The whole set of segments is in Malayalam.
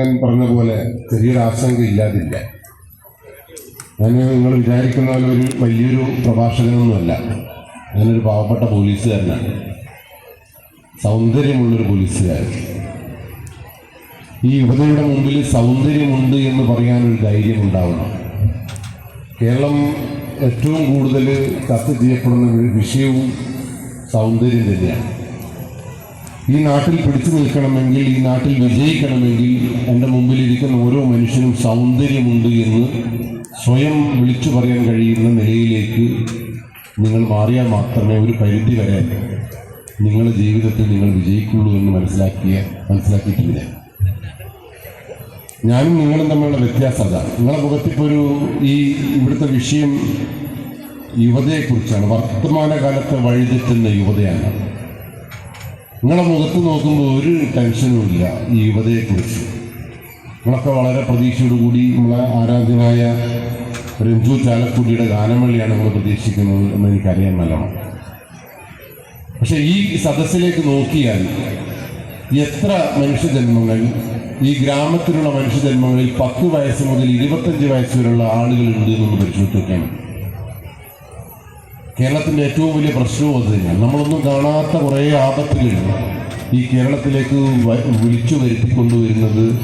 പറഞ്ഞ പോലെ ചെറിയൊരു ആശങ്ക ഇല്ലാതില്ല. ഞാൻ നിങ്ങൾ വിചാരിക്കുന്ന പോലെ ഒരു വലിയൊരു പ്രഭാഷകനൊന്നുമല്ല. ഞാനൊരു പാവപ്പെട്ട പോലീസുകാരനാണ്. സൗന്ദര്യമുള്ളൊരു പോലീസുകാരൻ. ഈ യുവതയുടെ മുമ്പിൽ സൗന്ദര്യമുണ്ട് എന്ന് പറയാനൊരു ധൈര്യം ഉണ്ടാവണം. കേരളം ഏറ്റവും കൂടുതൽ ചർച്ച ചെയ്യപ്പെടുന്ന ഒരു വിഷയവും സൗന്ദര്യം തന്നെയാണ്. ഈ നാട്ടിൽ പിടിച്ചു നിൽക്കണമെങ്കിൽ ഈ നാട്ടിൽ വിജയിക്കണമെങ്കിൽ എന്റെ മുമ്പിലിരിക്കുന്ന ഓരോ മനുഷ്യനും സൗന്ദര്യമുണ്ട് എന്ന് സ്വയം വിളിച്ചു പറയാൻ കഴിയുന്ന നിലയിലേക്ക് നിങ്ങൾ മാറിയാൽ മാത്രമേ ഒരു പരിധി വരെ നിങ്ങളുടെ ജീവിതത്തിൽ നിങ്ങൾ വിജയിക്കുള്ളൂ എന്ന് മനസ്സിലാക്കിയ മനസ്സിലാക്കിയിട്ടില്ല? ഞാനും നിങ്ങളും തമ്മിലുള്ള വ്യത്യാസം അതാണ് നിങ്ങളുടെ മുഖത്തിപ്പോൾ ഒരു ഈ ഇവിടുത്തെ വിഷയം യുവതയെക്കുറിച്ചാണ്. വർത്തമാനകാലത്തെ വഴിതെറ്റുന്ന യുവതയാണ്. നിങ്ങളെ മുഖത്ത് നോക്കുമ്പോൾ ഒരു ടെൻഷനും ഇല്ല ഈ യുവതയെക്കുറിച്ച്. നിങ്ങളൊക്കെ വളരെ പ്രതീക്ഷയോടുകൂടി നമ്മളെ ആരാധ്യനായ രഞ്ജു ചാലക്കുട്ടിയുടെ ഗാനമേളയാണ് നമ്മൾ പ്രതീക്ഷിക്കുന്നത് എന്ന് എനിക്കറിയാൻ നല്ലോണം പക്ഷെ ഈ സദസ്സിലേക്ക് നോക്കിയാൽ എത്ര മനുഷ്യജന്മങ്ങൾ ഈ ഗ്രാമത്തിലുള്ള മനുഷ്യജന്മങ്ങളിൽ പത്ത് വയസ്സ് മുതൽ ഇരുപത്തഞ്ച് വയസ്സ് വരെയുള്ള ആളുകളുണ്ട് എന്നൊന്ന് പരിശോധിക്കുകയാണ് കേരളത്തിന്റെ ഏറ്റവും വലിയ പ്രശ്നവും അത് തന്നെയാണ്. നമ്മളൊന്നും കാണാത്ത കുറേ ആപത്തുകൾ ഈ കേരളത്തിലേക്ക് വിളിച്ചു വരുത്തിക്കൊണ്ടുവരുന്നത്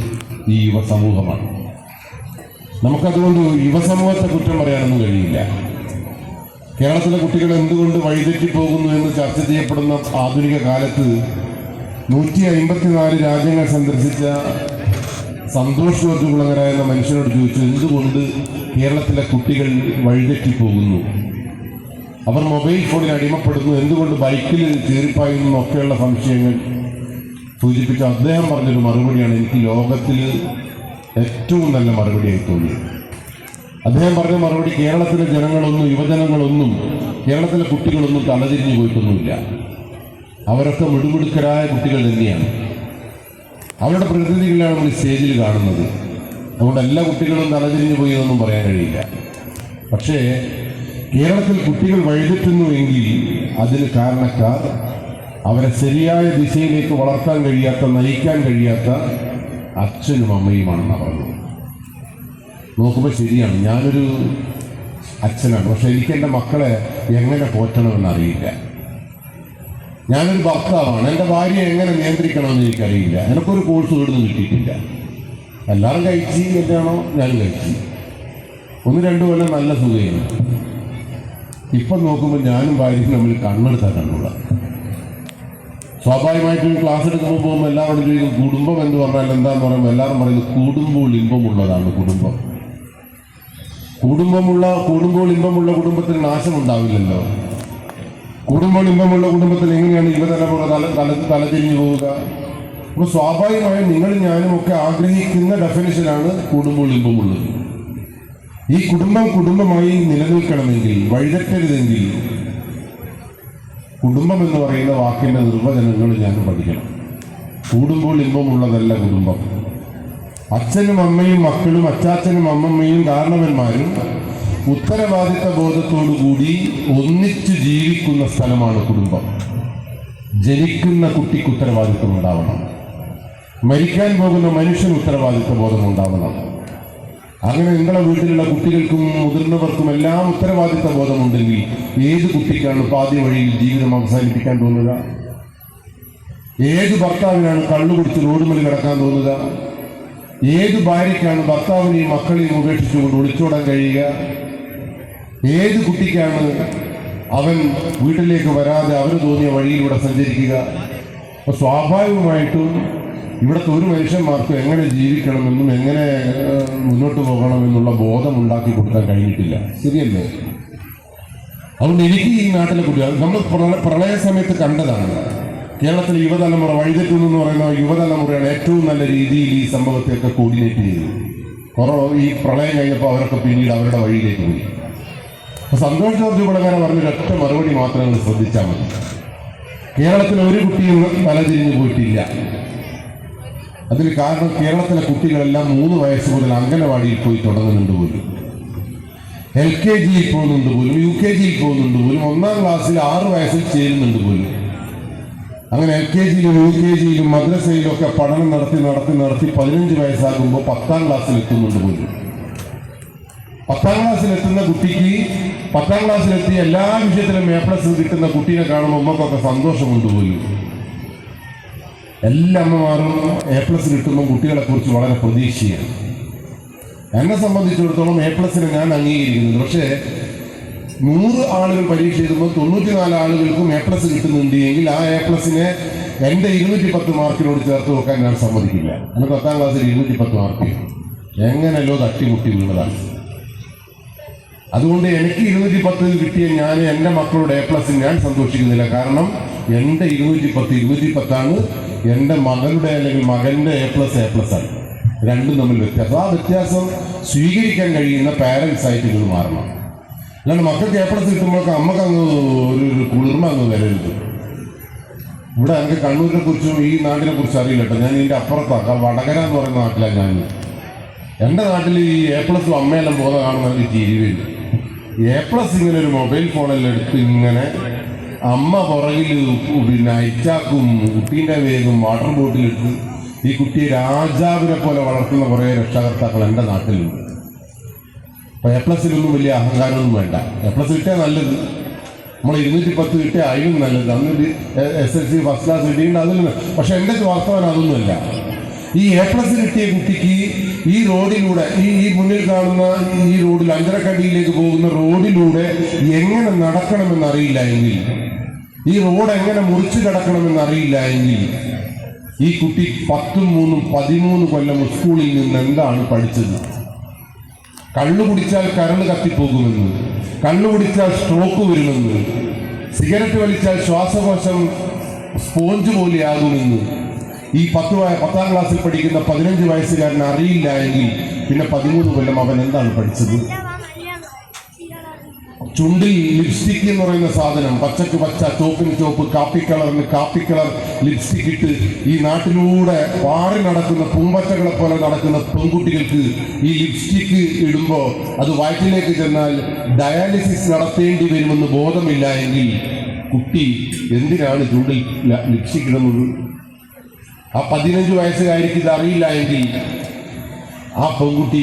ഈ യുവസമൂഹമാണ്. നമുക്കതുകൊണ്ട് യുവസമൂഹത്തെ കുറ്റം പറയാനൊന്നും കഴിയില്ല. കേരളത്തിലെ കുട്ടികൾ എന്തുകൊണ്ട് വഴിതെറ്റി പോകുന്നു എന്ന് ചർച്ച ചെയ്യപ്പെടുന്ന ആധുനിക കാലത്ത് നൂറ്റി അമ്പത്തിനാല് രാജ്യങ്ങൾ സന്ദർശിച്ച സന്തോഷ് ജോർജ് കുളങ്ങര എന്ന മനുഷ്യനോട് ചോദിച്ചു എന്തുകൊണ്ട് കേരളത്തിലെ കുട്ടികൾ വഴിതെറ്റി പോകുന്നു? അവർ മൊബൈൽ ഫോണിൽ അടിമപ്പെടുന്നു. എന്തുകൊണ്ട് ബൈക്കിൽ ചീറിപ്പായുന്നു ഒക്കെയുള്ള സംശയങ്ങൾ സൂചിപ്പിച്ച അദ്ദേഹം പറഞ്ഞൊരു മറുപടിയാണ്. എനിക്ക് ലോകത്തിൽ ഏറ്റവും നല്ല മറുപടിയായി തോന്നിയത്. അദ്ദേഹം പറഞ്ഞ മറുപടി കേരളത്തിലെ ജനങ്ങളൊന്നും യുവജനങ്ങളൊന്നും കേരളത്തിലെ കുട്ടികളൊന്നും തലതിരിഞ്ഞു പോയിട്ടൊന്നുമില്ല. അവരൊക്കെ മിടുമിടുക്കരായ കുട്ടികൾ തന്നെയാണ്. അവരുടെ പ്രതിനിധികളാണ് നമ്മൾ സ്റ്റേജിൽ കാണുന്നത്. അതുകൊണ്ട് എല്ലാ കുട്ടികളും തലതിരിഞ്ഞു പോയി എന്നൊന്നും പറയാൻ കഴിയില്ല. പക്ഷേ കേരളത്തിൽ കുട്ടികൾ വഴിതെറ്റുന്നുവെങ്കിൽ അതിന് കാരണക്കാർ അവരെ ശരിയായ ദിശയിലേക്ക് വളർത്താൻ കഴിയാത്ത നയിക്കാൻ കഴിയാത്ത അച്ഛനും അമ്മയുമാണെന്ന് പറഞ്ഞു നോക്കുമ്പോൾ ശരിയാണ്. ഞാനൊരു അച്ഛനാണ്. പക്ഷെ എനിക്ക് എന്റെ മക്കളെ എങ്ങനെ പോറ്റണമെന്ന് അറിയില്ല. ഞാനൊരു ഭർത്താവാണ്. എന്റെ ഭാര്യയെ എങ്ങനെ നിയന്ത്രിക്കണമെന്ന് എനിക്കറിയില്ല. എനിക്കൊരു കോഴ്സ് ഇവിടുന്ന് കിട്ടിയിട്ടില്ല. എല്ലാവരും കഴിച്ച് എന്നാണോ ഞാനും കഴിച്ചു. ഒന്ന് രണ്ടു കൊല്ലം നല്ല സുഖമാണ് ഇപ്പം നോക്കുമ്പോൾ ഞാനും ഭാര്യയും തമ്മിൽ കണ്ണെടുത്താൽ കണ്ടുള്ള സ്വാഭാവികമായിട്ടും ക്ലാസ് എടുക്കുമ്പോൾ പോകുമ്പോൾ എല്ലാവരും ചോദിക്കും കുടുംബം എന്ന് പറഞ്ഞാൽ എന്താന്ന് പറയുമ്പോൾ എല്ലാവരും പറയുന്നത് കുടുംബവും ഇമ്പമുള്ളതാണ് കുടുംബം. കുടുംബമുള്ള കുടുംബവും ഇമ്പമുള്ള കുടുംബത്തിന് നാശമുണ്ടാവില്ലല്ലോ കൂടുമ്പോൾ ഇമ്പമുള്ള കുടുംബത്തിൽ എങ്ങനെയാണ് യുവതലമുറ തല തല തലതിരിഞ്ഞു പോവുക? അപ്പോൾ സ്വാഭാവികമായും നിങ്ങളും ഞാനും ഒക്കെ ആഗ്രഹിക്കുന്ന ഡെഫിനേഷനാണ് കുടുംബവും ഇമ്പമുള്ളത് ഈ കുടുംബം കുടുംബമായി നിലനിൽക്കണമെങ്കിൽ വഴിതെറ്റരുതെങ്കിൽ കുടുംബം എന്ന് പറയുന്ന വാക്കിന്റെ നിർവചനങ്ങൾ ഞാൻ പഠിക്കണം. കൂടുമ്പോൾ ഇമ്പമുള്ളതല്ല കുടുംബം. അച്ഛനും അമ്മയും മക്കളും അച്ചാച്ചനും അമ്മമ്മയും കാരണവന്മാരും ഉത്തരവാദിത്ത ബോധത്തോടു കൂടി ഒന്നിച്ചു ജീവിക്കുന്ന സ്ഥലമാണ് കുടുംബം. ജനിക്കുന്ന കുട്ടിക്ക് ഉത്തരവാദിത്വം ഉണ്ടാവണം. മരിക്കാൻ പോകുന്ന മനുഷ്യന് ഉത്തരവാദിത്ത ബോധം ഉണ്ടാവണം. അങ്ങനെ നിങ്ങളുടെ വീട്ടിലുള്ള കുട്ടികൾക്കും മുതിർന്നവർക്കും എല്ലാം ഉത്തരവാദിത്ത ബോധമുണ്ടെങ്കിൽ ഏത് കുട്ടിക്കാണ് പാതി വഴിയിൽ ജീവിതം അവസാനിപ്പിക്കാൻ തോന്നുക? ഏത് ഭർത്താവിനാണ് കള്ളു കുടിച്ച് റോഡുമൽ കിടക്കാൻ തോന്നുക? ഏത് ഭാര്യയ്ക്കാണ് ഭർത്താവിനെയും മക്കളെയും ഉപേക്ഷിച്ചുകൊണ്ട് ഒളിച്ചോടാൻ കഴിയുക? ഏത് കുട്ടിക്കാണ് അവൻ വീട്ടിലേക്ക് വരാതെ അവന് തോന്നിയ വഴിയിലൂടെ സഞ്ചരിക്കുക? സ്വാഭാവികമായിട്ടും ഇവിടുത്തെ ഒരു മനുഷ്യന്മാർക്കും എങ്ങനെ ജീവിക്കണമെന്നും എങ്ങനെ മുന്നോട്ട് പോകണമെന്നുള്ള ബോധം ഉണ്ടാക്കി കൊടുക്കാൻ കഴിഞ്ഞിട്ടില്ല. ശരിയല്ലേ? അതുകൊണ്ട് എനിക്ക് ഈ നാട്ടിലെ കുട്ടികൾ നമ്മൾ പ്രളയ സമയത്ത് കണ്ടതാണ്. കേരളത്തിലെ യുവതലമുറ വഴിതെറ്റുന്നു എന്ന് പറയുന്ന യുവതലമുറയാണ് ഏറ്റവും നല്ല രീതിയിൽ ഈ സംഭവത്തെയൊക്കെ കോർഡിനേറ്റ് ചെയ്തത്. കുറവ് ഈ പ്രളയം കഴിഞ്ഞപ്പോൾ അവരൊക്കെ പിന്നീട് അവരുടെ വഴിയിലേക്ക് പോയി. അപ്പൊ സന്തോഷ് ജോർജ് കുളങ്ങര പറഞ്ഞൊരു ഒറ്റ മറുപടി മാത്രം നിങ്ങൾ ശ്രദ്ധിച്ചാൽ മതി. കേരളത്തിലെ ഒരു കുട്ടിയും തലതിരിഞ്ഞു പോയിട്ടില്ല. അതിന് കാരണം കേരളത്തിലെ കുട്ടികളെല്ലാം മൂന്ന് വയസ്സ് മുതൽ അംഗനവാടിയിൽ പോയി തുടങ്ങുന്നുണ്ട് പോലും. എൽ കെ ജിയിൽ പോകുന്നുണ്ട് പോലും യു കെ ജിയിൽ പോകുന്നുണ്ട് പോലും ഒന്നാം ക്ലാസ്സിൽ ആറ് വയസ്സിൽ ചേരുന്നുണ്ട് പോലും. അങ്ങനെ എൽ കെ ജിയിലും യു കെ ജിയിലും മദ്രസയിലും ഒക്കെ പഠനം നടത്തി നടത്തി നടത്തി പതിനഞ്ച് വയസ്സാകുമ്പോൾ പത്താം ക്ലാസ്സിൽ എത്തുന്നുണ്ട് പോലും. പത്താം ക്ലാസ്സിൽ എത്തുന്ന കുട്ടിക്ക് പത്താം ക്ലാസ്സിലെത്തി എല്ലാ വിഷയത്തിലും എ പ്ലസ് കിട്ടുന്ന കുട്ടീനെ കാണുമ്പോൾ നമുക്കൊക്കെ സന്തോഷമുണ്ട് പോലും. എല്ലാ അമ്മമാരും എ പ്ലസ് കിട്ടുമ്പോൾ കുട്ടികളെ കുറിച്ച് വളരെ പ്രതീക്ഷയാണ്. എന്നെ സംബന്ധിച്ചിടത്തോളം എ പ്ലസിനെ ഞാൻ അംഗീകരിക്കുന്നുണ്ട് പക്ഷേ നൂറ് ആളുകൾ പരീക്ഷ എഴുതുമ്പോൾ തൊണ്ണൂറ്റിനാല് ആളുകൾക്കും എ പ്ലസ് കിട്ടുന്നുണ്ട് എങ്കിൽ ആ എ പ്ലസിനെ എന്റെ ഇരുന്നൂറ്റി പത്ത് മാർക്കിനോട് ചേർത്ത് വെക്കാൻ ഞാൻ സമ്മതിക്കില്ല. എന്റെ പത്താം ക്ലാസ്സിൽ ഇരുന്നൂറ്റി പത്ത് മാർക്ക് എങ്ങനെയല്ലോ തട്ടിമുട്ടി വീണതാണ്. അതുകൊണ്ട് എനിക്ക് ഇരുന്നൂറ്റി പത്ത് കിട്ടിയ ഞാൻ എന്റെ മക്കളുടെ എ പ്ലസ് ഞാൻ സന്തോഷിക്കുന്നില്ല. കാരണം എന്റെ ഇരുന്നൂറ്റി പത്ത് ഇരുന്നൂറ്റി പത്താണ് എന്റെ മകളുടെ അല്ലെങ്കിൽ മകന്റെ എ പ്ലസ് എ പ്ലസ് ആണ്. രണ്ടും തമ്മിൽ വ്യത്യാസം. ആ വ്യത്യാസം സ്വീകരിക്കാൻ കഴിയുന്ന പാരൻസ് ആയിട്ട് ഇത് മാറണം. അല്ലാണ്ട് മക്കൾക്ക് എ പ്ലസ് കിട്ടുമ്പോഴൊക്കെ അമ്മയ്ക്ക് അങ്ങ് ഒരു കുളിർമ അങ്ങ് വരരുത്. ഇവിടെ എനിക്ക് കണ്ണൂരിനെ കുറിച്ചും ഈ നാട്ടിനെ കുറിച്ചും അറിയില്ല കേട്ടോ. ഞാൻ ഇതിന്റെ അപ്പുറത്താണ്. വടകര എന്ന് പറയുന്ന നാട്ടിലാണ് ഞാൻ എന്റെ നാട്ടിൽ ഈ എ പ്ലസ് അമ്മയെല്ലാം പോകുന്ന കാണുന്ന എനിക്ക് ചിരിവില്ല എ പ്ലസ് ഇങ്ങനെ ഒരു മൊബൈൽ ഫോണെല്ലാം എടുത്ത് ഇങ്ങനെ അമ്മ പുറകിൽ പിന്നെ ഐറ്റാക്കും കുട്ടീന്റെ വേഗം വാട്ടർ ബോട്ടിലിട്ട് ഈ കുട്ടിയെ രാജാവിനെ പോലെ വളർത്തുന്ന കുറേ രക്ഷാകർത്താക്കൾ എന്റെ നാട്ടിലുണ്ട്. അപ്പോൾ എ പ്ലസിലൊന്നും വലിയ അഹങ്കാരമൊന്നും വേണ്ട. എ പ്ലസ് കിട്ടിയാൽ നല്ലത്. നമ്മൾ ഇരുന്നൂറ്റി പത്ത് കിട്ടിയ അതിലും നല്ലത്. അന്ന് S L C first class കിട്ടിയിട്ടുണ്ട് അതിലും പക്ഷേ എന്റെ വർത്തമാനം അതൊന്നുമല്ല. ഈ എ പ്ലസ് കിട്ടിയ കുട്ടിക്ക് ഈ റോഡിലൂടെ ഈ ഈ മുന്നിൽ കാണുന്ന ഈ റോഡിൽ അഞ്ചരക്കടിയിലേക്ക് പോകുന്ന റോഡിലൂടെ എങ്ങനെ നടക്കണമെന്ന് അറിയില്ല എങ്കിൽ ഈ റോഡ് എങ്ങനെ മുറിച്ചു കിടക്കണമെന്ന് അറിയില്ല എങ്കിൽ ഈ കുട്ടി പത്തും മൂന്നും പതിമൂന്ന് കൊല്ലം സ്കൂളിൽ നിന്ന് എന്താണ് പഠിച്ചത്? കള്ളു കുടിച്ചാൽ കരണ്ട് കത്തിപ്പോകുമെന്ന് കള്ളു കുടിച്ചാൽ സ്ട്രോക്ക് വരുമെന്ന് സിഗരറ്റ് വലിച്ചാൽ ശ്വാസകോശം സ്പോഞ്ച് പോലെയാകുമെന്ന് ഈ പത്ത് പത്താം ക്ലാസ്സിൽ പഠിക്കുന്ന പതിനഞ്ച് വയസ്സുകാരൻ അറിയില്ല എങ്കിൽ പിന്നെ പതിമൂന്ന് കൊല്ലം അവൻ എന്താണ് പഠിച്ചത്? ചുണ്ടിൽ ലിപ്സ്റ്റിക് എന്ന് പറയുന്ന സാധനം. പച്ചക്ക് പച്ച ചോപ്പിന് ചോപ്പ് കാപ്പി കളറിന് കാപ്പി കളർ ലിപ്സ്റ്റിക് ഇട്ട് ഈ നാട്ടിലൂടെ പാറി നടക്കുന്ന പൂമ്പച്ചകളെ പോലെ നടക്കുന്ന പെൺകുട്ടികൾക്ക് ഈ ലിപ്സ്റ്റിക് ഇടുമ്പോൾ അത് വയറ്റിലേക്ക് ചെന്നാൽ ഡയാലിസിസ് നടത്തേണ്ടി വരുമെന്ന് ബോധമില്ല എങ്കിൽ കുട്ടി എന്തിനാണ് ചുണ്ടിൽ ലിപ്സ്റ്റിക് ഇടുന്നത്? ആ പതിനഞ്ച് വയസ്സുകാരിക്ക് ഇത് അറിയില്ല എങ്കിൽ ആ പെൺകുട്ടി